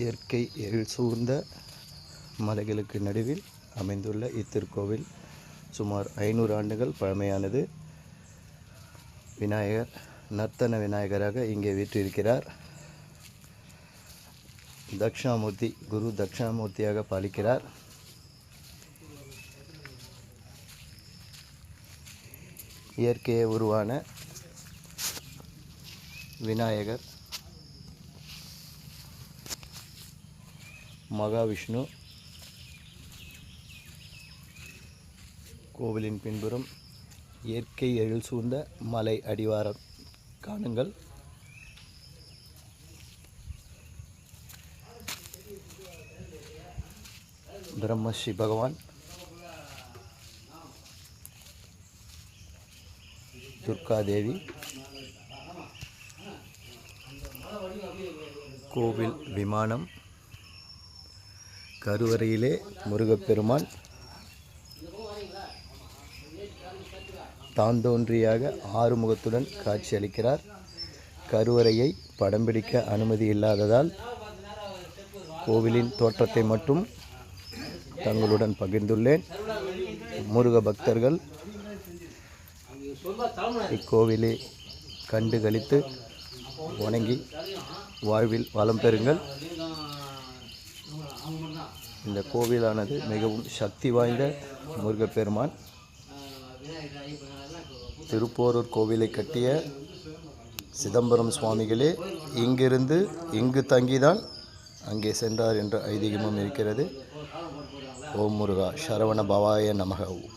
இயற்கை எழில் சூழ்ந்த மலைகளுக்கு நடுவில் அமைந்துள்ள இத்திருக்கோவில் சுமார் ஐநூறு ஆண்டுகள் பழமையானது. விநாயகர் நர்த்தன விநாயகராக இங்கே வீற்றிருக்கிறார். தக்ஷாமூர்த்தி குரு தக்ஷாமூர்த்தியாக பாலிக்கிறார். இயற்கையை உருவான விநாயகர் மகாவிஷ்ணு. கோவிலின் பின்புறம் இயற்கை எழில் சூழ்ந்த மலை அடிவாரம். காணுங்கள். பிரம்மஸ்ரீ பகவான். துர்காதேவி கோவில் விமானம். கருவறையிலே முருகப்பெருமான் தாந்தோன்றியாக ஆறுமுகத்துடன் காட்சியளிக்கிறார் கருவறையை படம் பிடிக்க அனுமதி இல்லாததால் கோவிலின் தோற்றத்தை மட்டும் தங்களுடன் பகிர்ந்துள்ளேன். முருக பக்தர்கள் இக்கோவிலை கண்டு கழித்து வணங்கி வாழ்வில் வளம் பெறுங்கள். இந்த கோவிலானது மிகவும் சக்தி வாய்ந்த முருகப்பெருமான். திருப்போரூர் கோவிலை கட்டிய சிதம்பரம் சுவாமிகளே இங்கிருந்து இங்கு தங்கிதான் அங்கே சென்றார் என்ற ஐதீகமும் இருக்கிறது. ஓம் முருகா சரவண பவாய நமக. ஓம்